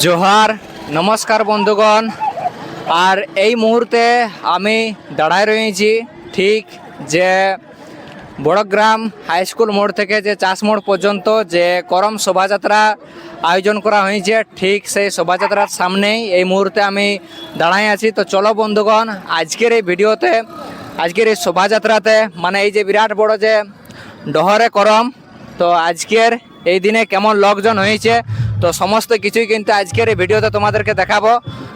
জোহার, নমস্কার বন্ধুগণ। আর এই মুহূর্তে আমি দাঁড়ায় রয়েছি ঠিক যে বড়গ্রাম হাই স্কুল মোড় থেকে যে চাষ মোড় পর্যন্ত যে করম শোভাযাত্রা আয়োজন করা হয়েছে, ঠিক সেই শোভাযাত্রার সামনেই এই মুহূর্তে আমি দাঁড়াই আছি। তো চলো বন্ধুগণ, আজকের এই ভিডিওতে, আজকের এই শোভাযাত্রাতে মানে এই যে বিরাট বড় যে ডহরে করম, তো আজকের এই দিনে কেমন লোকজন হয়েছে তো সমস্ত কিছুই কিন্তু আজকের এই ভিডিওতে তোমাদেরকে দেখাবো।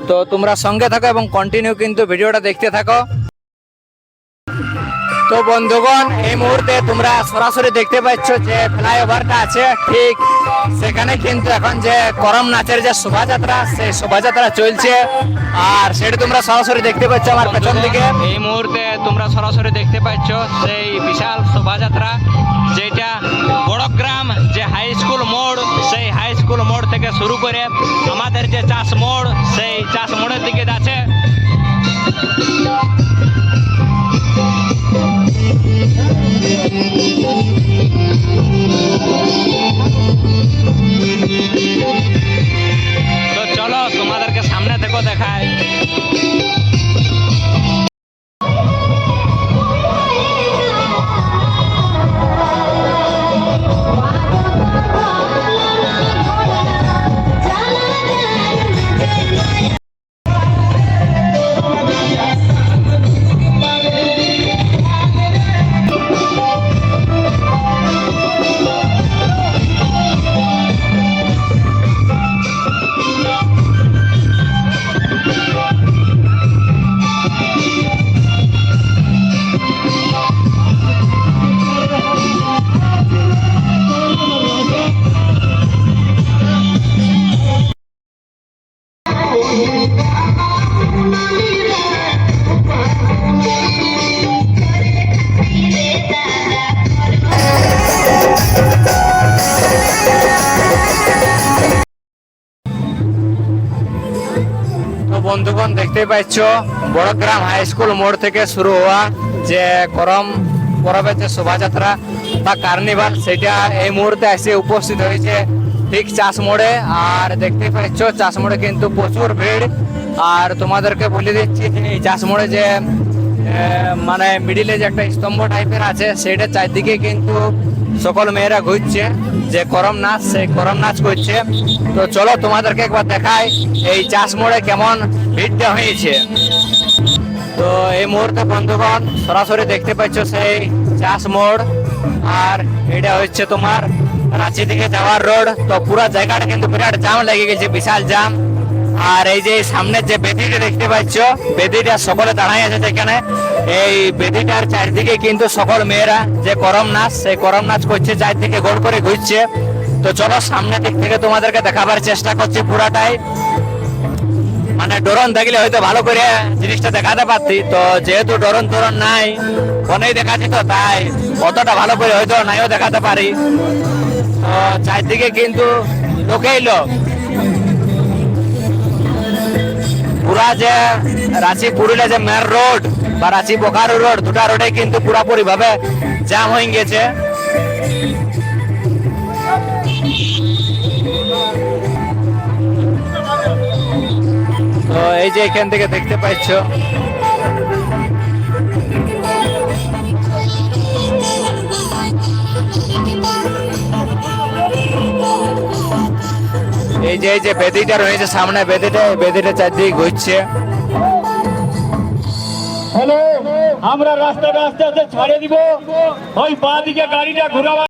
তো তোমরা সঙ্গে থাকো এবং কন্টিনিউ কিন্তু ভিডিওটা দেখতে থাকো। তো বন্ধুগণ এই মুহূর্তে তোমরা সরাসরি দেখতে পাচ্ছ যে ফ্লাইওভারটা আছে ঠিক সেখানে কিন্তু এখন যে করম নাচের যে শোভাযাত্রা সেই শোভাযাত্রা চলছে। আর সেটা তোমরা সরাসরি দেখতে পাচ্ছ আমার পেছন দিকে। এই মুহূর্তে তোমরা সরাসরি দেখতে পাচ্ছ সেই বিশাল শোভাযাত্রা যেটা বড়গ্রাম শুরু করে আমাদের যে চাষ মোড় সেই চাষ মোড়ের দিকে যাচ্ছে তো বন্ধুগণ দেখতে পাচ্ছ, বড়গ্রাম হাই স্কুল মোড় থেকে শুরু হওয়া যে করম পরবের যে শোভাযাত্রা বা কার্নিভাল সেটা এই মুহূর্তে এসে উপস্থিত হয়েছে ঠিক চাষ মোড়ে। আর দেখতে পাচ্ছ, চাষ মোড়ে কিন্তু প্রচুর ভিড়। আর তোমাদেরকে বলে দিচ্ছি এই চাষ মোড়ে যে মানে মিডিলে যে একটা স্তম্ভ টাইপের আছে, সেটা চারদিকে কিন্তু সকল মেয়েরা ঘুরছে, যে করম নাচ সেই করম নাচ করছে। তো চলো তোমাদেরকে একবার দেখাই এই চাষ মোড়ে কেমন ভিড়টা হয়েছে। তো এই মুহূর্তে বন্ধুগণ, সরাসরি দেখতে পাচ্ছ সেই চাষ মোড়, আর এটা হচ্ছে তোমার রাঁচি থেকে যাওয়ার রোড। তো পুরো জায়গাটা কিন্তু বিরাট জাম লেগে গেছে, বিশাল জাম আর এই যে সামনের যে বেদিটা দেখতে পাচ্ছ, বেদিটা সকলে দাঁড়াই আছে যেখানে এই বেদিটার চারদিকে কিন্তু সকল মেয়েরা, যে করম নাচ, সেই করম নাচ করছে, চারদিকে গোল করে ঘুরছে। তো চলো সামনের দিক থেকে তোমাদেরকে দেখাবার চেষ্টা করছি পুরাটাই। মানে ডরন থাকলে হয়তো ভালো করে জিনিসটা দেখাতে পারতি। তো যেহেতু ডরন টরন নাই, ফোনেই দেখাচ্ছি তো, তাই অতটা ভালো করে হয়তো নাইও দেখাতে পারি। তো চারদিকে কিন্তু লোকেই লোক। পুরা যে রাঁচি পুরুলিয়া যে মেন রোড বা রাঁচি বোকারো রোড দুটা রোডে কিন্তু পুরাপুরি ভাবে জ্যাম হয়ে গেছে। তো এই যে এখান থেকে দেখতে পাচ্ছ এই যে এই যে বেদিটা রয়েছে সামনে, বেদিটা বেদিটা চারদিকে ঘুরছে। হ্যালো, আমরা রাস্তাটা আস্তে আস্তে ছাড়িয়ে দিব। ওই বাঁ দিকে গাড়িটা ঘুরাবা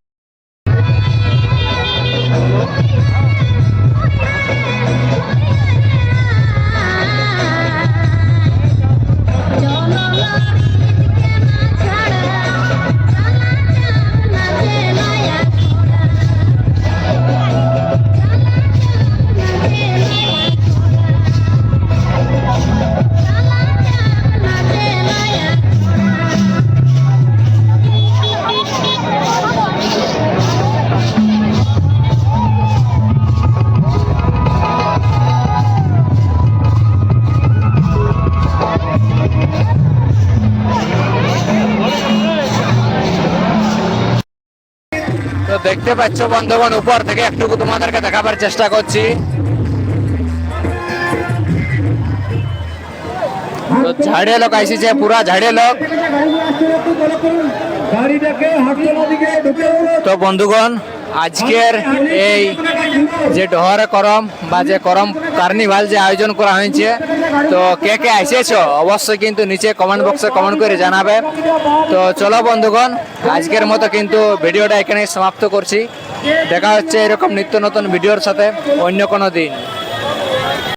দেখতে পাচ্ছ বন্ধুগণ উপর থেকে একটুকু তোমাদেরকে দেখাবার চেষ্টা করছি। ঝাড়ে লোক আইসিছে পুরা ঝাড়ে লোক। তো বন্ধুগণ আজকের এই যে ডহরে করম বা যে করম কার্নিভাল যে আয়োজন করা হয়েছে, তো কে কে এসেছ অবশ্যই কিন্তু নিচে কমেন্ট বক্সে কমেন্ট করে জানাবে। তো চলো বন্ধুগণ, আজকের মতো কিন্তু ভিডিওটা এখানে সমাপ্ত করছি। দেখা হচ্ছে এরকম নিত্য নতুন ভিডিওর সাথে অন্য কোনো দিন।